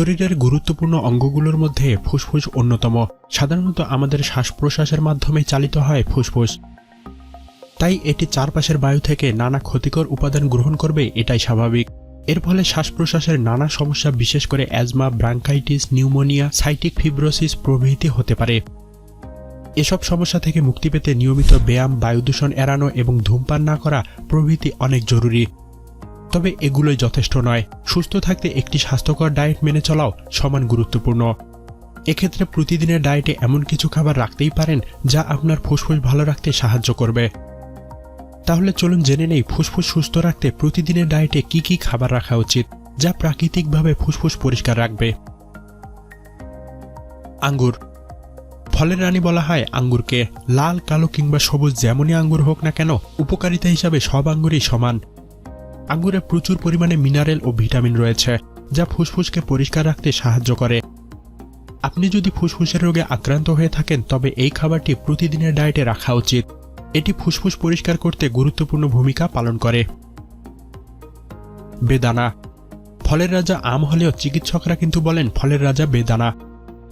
শরীরের গুরুত্বপূর্ণ অঙ্গগুলোর মধ্যে ফুসফুস অন্যতম। সাধারণত আমাদের শ্বাস প্রশ্বাসের মাধ্যমে চালিত হয় ফুসফুস। তাই এটি চারপাশের বায়ু থেকে নানা ক্ষতিকর উপাদান গ্রহণ করবে, এটাই স্বাভাবিক। এর ফলে শ্বাস প্রশ্বাসের নানা সমস্যা, বিশেষ করে অ্যাজমা, ব্রাঙ্কাইটিস, নিউমোনিয়া, সাইটিক ফিব্রোসিস প্রভৃতি হতে পারে। এসব সমস্যা থেকে মুক্তি পেতে নিয়মিত ব্যায়াম বায়ু দূষণ এড়ানো এবং ধূমপান না করা প্রভৃতি অনেক জরুরি। তবে এগুলোই যথেষ্ট নয়। সুস্থ থাকতে একটি স্বাস্থ্যকর ডায়েট মেনে চলাও সমান গুরুত্বপূর্ণ। এক্ষেত্রে প্রতিদিনের ডায়েটে এমন কিছু খাবার রাখতেই পারেন যা আপনার ফুসফুস ভালো রাখতে সাহায্য করবে। তাহলে চলুন জেনে নেই ফুসফুস সুস্থ রাখতে প্রতিদিনের ডায়েটে কি কি খাবার রাখা উচিত, যা প্রাকৃতিকভাবে ফুসফুস পরিষ্কার রাখবে। আঙ্গুর। ফলের রানী বলা হয় আঙ্গুরকে। লাল, কালো কিংবা সবুজ যেমনই আঙ্গুর হোক না কেন, উপকারিতা হিসাবে সব আঙ্গুরই সমান। আঙ্গুরে প্রচুর পরিমাণে মিনারেল ও ভিটামিন রয়েছে, যা ফুসফুসকে পরিষ্কার রাখতে সাহায্য করে। আপনি যদি ফুসফুসের রোগে আক্রান্ত হয়ে থাকেন, তবে এই খাবারটি প্রতিদিনের ডায়েটে রাখা উচিত। এটি ফুসফুস পরিষ্কার করতে গুরুত্বপূর্ণ ভূমিকা পালন করে। বেদানা। ফলের রাজা আম হলেও চিকিৎসকরা কিন্তু বলেন ফলের রাজা বেদানা।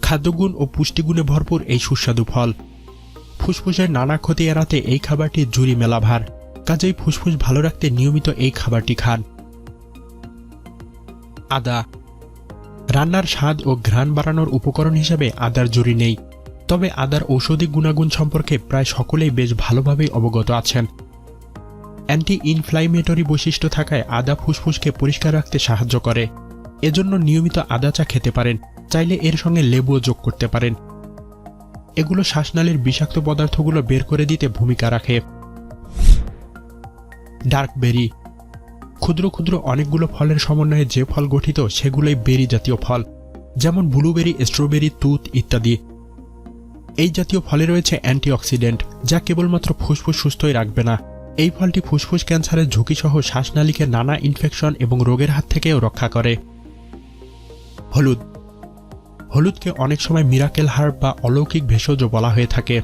খাদ্যগুণ ও পুষ্টিগুণে ভরপুর এই সুস্বাদু ফল। ফুসফুসের নানা ক্ষতি এড়াতে এই খাবারটি জুরি মেলাভার। কাজেই ফুসফুস ভালো রাখতে নিয়মিত এই খাবারটি খান। আদা। রান্নার স্বাদ ও ঘ্রাণ বাড়ানোর উপকরণ হিসেবে আদার জুরি নেই, তবে আদার ঔষধি গুণাগুণ সম্পর্কে প্রায় সকলেই বেশ ভালোভাবেই অবগত আছেন। অ্যান্টি ইনফ্লাইমেটরি বৈশিষ্ট্য থাকায় আদা ফুসফুসকে পরিষ্কার রাখতে সাহায্য করে। এজন্য নিয়মিত আদা চা খেতে পারেন, চাইলে এর সঙ্গে লেবুও যোগ করতে পারেন। এগুলো শ্বাসনালীর বিষাক্ত পদার্থগুলো বের করে দিতে ভূমিকা রাখে। Dark berry. ক্ষুদ্র ক্ষুদ্র অনেকগুলো ফলের সমন্বয়ে যে ফল গঠিত, সেগুলোই বেরি জাতীয় ফল, যেমন ব্লুবেরি, স্ট্রবেরি, তুত ইত্যাদি। এই জাতীয় ফলে রয়েছে অ্যান্টিঅক্সিডেন্ট, যা কেবলমাত্র ফুসফুস সুস্থই রাখবে না। এই ফলটি ফুসফুস ক্যান্সারের ঝুঁকিসহ শ্বাসনালীকে নানা ইনফেকশন এবং রোগের হাত থেকেও রক্ষা করে। হলুদ। হলুদকে অনেক সময় মিরাকেল হার্ব বা অলৌকিক ভেষজ বলা হয়ে থাকে।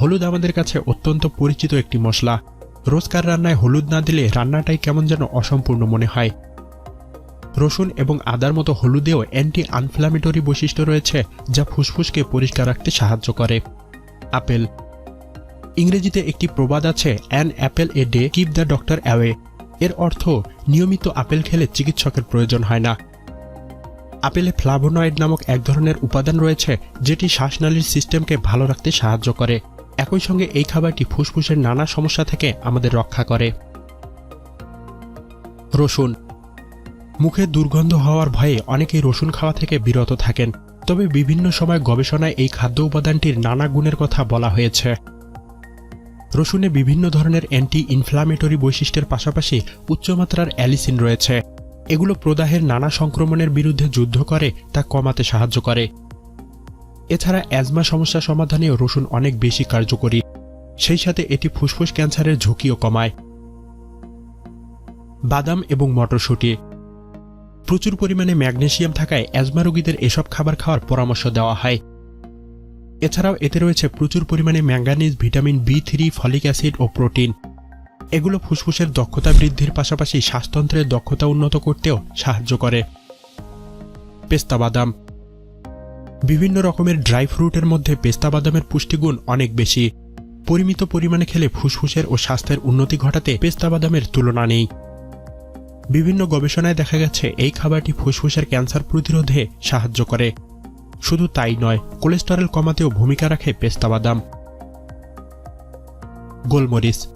হলুদ আমাদের কাছে অত্যন্ত পরিচিত একটি মশলা। রোজকার রান্নায় হলুদ না দিলে রান্নাটাই কেমন যেন অসম্পূর্ণ মনে হয়। রসুন এবং আদার মতো হলুদেও অ্যান্টি আনফ্লামেটরি বৈশিষ্ট্য রয়েছে, যা ফুসফুসকে পরিষ্কার রাখতে সাহায্য করে। আপেল। ইংরেজিতে একটি প্রবাদ আছে an apple a day keep the doctor away এর অর্থ, নিয়মিত আপেল খেলে চিকিৎসকের প্রয়োজন হয় না। আপেলে ফ্লাভোনয়েড নামক এক ধরনের উপাদান রয়েছে, যেটি শ্বাসনালীর সিস্টেমকে ভালো রাখতে সাহায্য করে। একই সঙ্গে এই খাবারটি ফুসফুসের নানা সমস্যা থেকে আমাদের রক্ষা করে। রসুন। মুখে দুর্গন্ধ হওয়ার ভয়ে অনেকেই রসুন খাওয়া থেকে বিরত থাকেন, তবে বিভিন্ন সময় গবেষণায় এই খাদ্য উপাদানটির নানা গুণের কথা বলা হয়েছে। রসুনে বিভিন্ন ধরনের অ্যান্টি ইনফ্লামেটরি বৈশিষ্ট্যের পাশাপাশি উচ্চমাত্রার অ্যালিসিন রয়েছে। এগুলো প্রদাহের নানা সংক্রমণের বিরুদ্ধে যুদ্ধ করে, তা কমাতে সাহায্য করে। এছাড়া অ্যাজমা সমস্যা সমাধানেও রসুন অনেক বেশি কার্যকরী। সেই সাথে এটি ফুসফুস ক্যান্সারের ঝুঁকিও কমায়। বাদাম এবং মটরশুঁটি। প্রচুর পরিমাণে ম্যাগনেশিয়াম থাকায় অ্যাজমা রোগীদের এসব খাবার খাওয়ার পরামর্শ দেওয়া হয়। এছাড়াও এতে রয়েছে প্রচুর পরিমাণে manganese, vitamin B three, folic acid ও প্রোটিন। এগুলো ফুসফুসের দক্ষতা বৃদ্ধির পাশাপাশি শ্বাসতন্ত্রের দক্ষতা উন্নত করতেও সাহায্য করে। পেস্তা বাদাম। বিভিন্ন রকমের ড্রাই ফ্রুটের মধ্যে পেস্তা বাদামের পুষ্টিগুণ অনেক বেশি। পরিমিত পরিমাণে খেলে ফুসফুসের ও স্বাস্থ্যের উন্নতি ঘটাতে পেস্তা বাদামের তুলনা নেই। বিভিন্ন গবেষণায় দেখা গেছে, এই খাবারটি ফুসফুসের ক্যান্সার প্রতিরোধে সাহায্য করে। শুধু তাই নয়, কোলেস্টেরল কমাতেও ভূমিকা রাখে পেস্তা বাদাম। গোলমরিচ।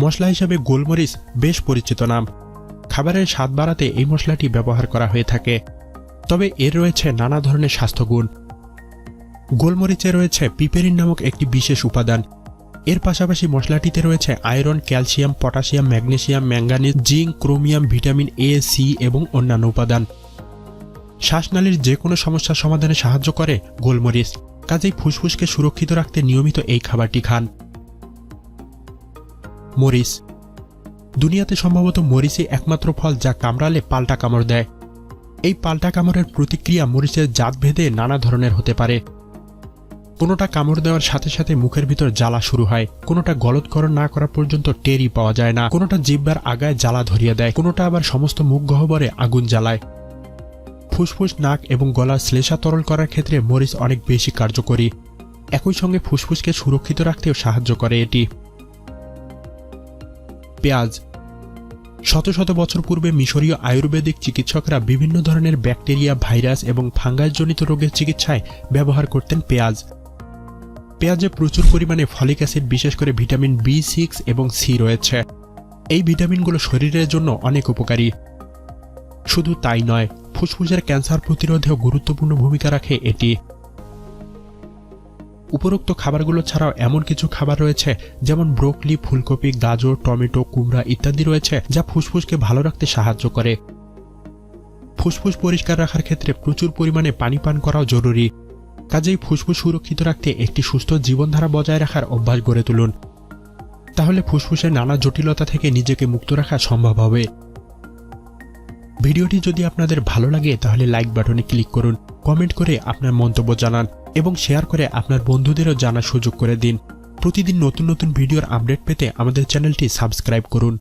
মশলা হিসাবে গোলমরিচ বেশ পরিচিত নাম। খাবারের স্বাদ বাড়াতে এই মশলাটি ব্যবহার করা হয়ে থাকে। তবে এর রয়েছে নানা ধরনের স্বাস্থ্যগুণ। গোলমরিচে রয়েছে পিপেরিন নামক একটি বিশেষ উপাদান। এর পাশাপাশি মশলাটিতে রয়েছে iron, calcium, potassium, magnesium, manganese, zinc, chromium, vitamin A, C এবং অন্যান্য উপাদান। শ্বাসনালীর যে কোনো সমস্যার সমাধানে সাহায্য করে গোলমরিচ। কাজেই ফুসফুসকে সুরক্ষিত রাখতে নিয়মিত এই খাবারটি খান। মরিচ। দুনিয়াতে সম্ভবত মরিচই একমাত্র ফল যা কামড়ালে পাল্টা কামড় দেয়। এই পাল্টা কামড়ের প্রতিক্রিয়া মরিচের জাত ভেদে নানা ধরনের হতে পারে। কোনোটা কামড় দেওয়ার সাথে সাথে মুখের ভিতর জ্বালা শুরু হয়। কোনোটা গলৎকরণ না করা পর্যন্ত টেরই পাওয়া যায় না। কোনোটা জিব্বার আগায় জ্বালা ধরিয়ে দেয়। কোনোটা আবার সমস্ত মুখ গহ্বরে আগুন জ্বালায়। ফুসফুস নাক এবং গলার শ্লেষা তরল করার ক্ষেত্রে মরিচ অনেক বেশি কার্যকরী। একই সঙ্গে ফুসফুসকে সুরক্ষিত রাখতেও সাহায্য করে এটি। পেঁয়াজ শত শত বছর পূর্বে মিশরীয় আয়ুর্বেদিক চিকিৎসকরা বিভিন্ন ধরনের ব্যাকটেরিয়া, ভাইরাস এবং ফাঙ্গাসজনিত রোগের চিকিৎসায় ব্যবহার করতেন পেঁয়াজ। পেঁয়াজে প্রচুর পরিমাণে ফলিক অ্যাসিড, বিশেষ করে ভিটামিন বি সিক্স এবং সি রয়েছে। এই ভিটামিনগুলো শরীরের জন্য অনেক উপকারী। শুধু তাই নয়, ফুসফুসের ক্যান্সার প্রতিরোধেও গুরুত্বপূর্ণ ভূমিকা রাখে এটি। উপরোক্ত খাবারগুলো ছাড়াও এমন কিছু খাবার রয়েছে, যেমন ব্রোকলি, ফুলকপি, গাজর, টমেটো, কুমড়া ইত্যাদি রয়েছে, যা ফুসফুসকে ভালো রাখতে সাহায্য করে। ফুসফুস পরিষ্কার রাখার ক্ষেত্রে প্রচুর পরিমাণে পানি পান করাও জরুরি। কাজেই ফুসফুস সুরক্ষিত রাখতে একটি সুস্থ জীবনধারা বজায় রাখার অভ্যাস গড়ে তুলুন। তাহলে ফুসফুসের নানা জটিলতা থেকে নিজেকে মুক্ত রাখা সম্ভব হবে। ভিডিওটি যদি আপনাদের ভালো লাগে, তাহলে লাইক বাটনে ক্লিক করুন। কমেন্ট করে আপনার মন্তব্য জানান। এবং শেয়ার করে আপনার বন্ধুদেরও জানার সুযোগ করে দিন। প্রতিদিন নতুন নতুন ভিডিওর আপডেট পেতে আমাদের চ্যানেলটি সাবস্ক্রাইব করুন।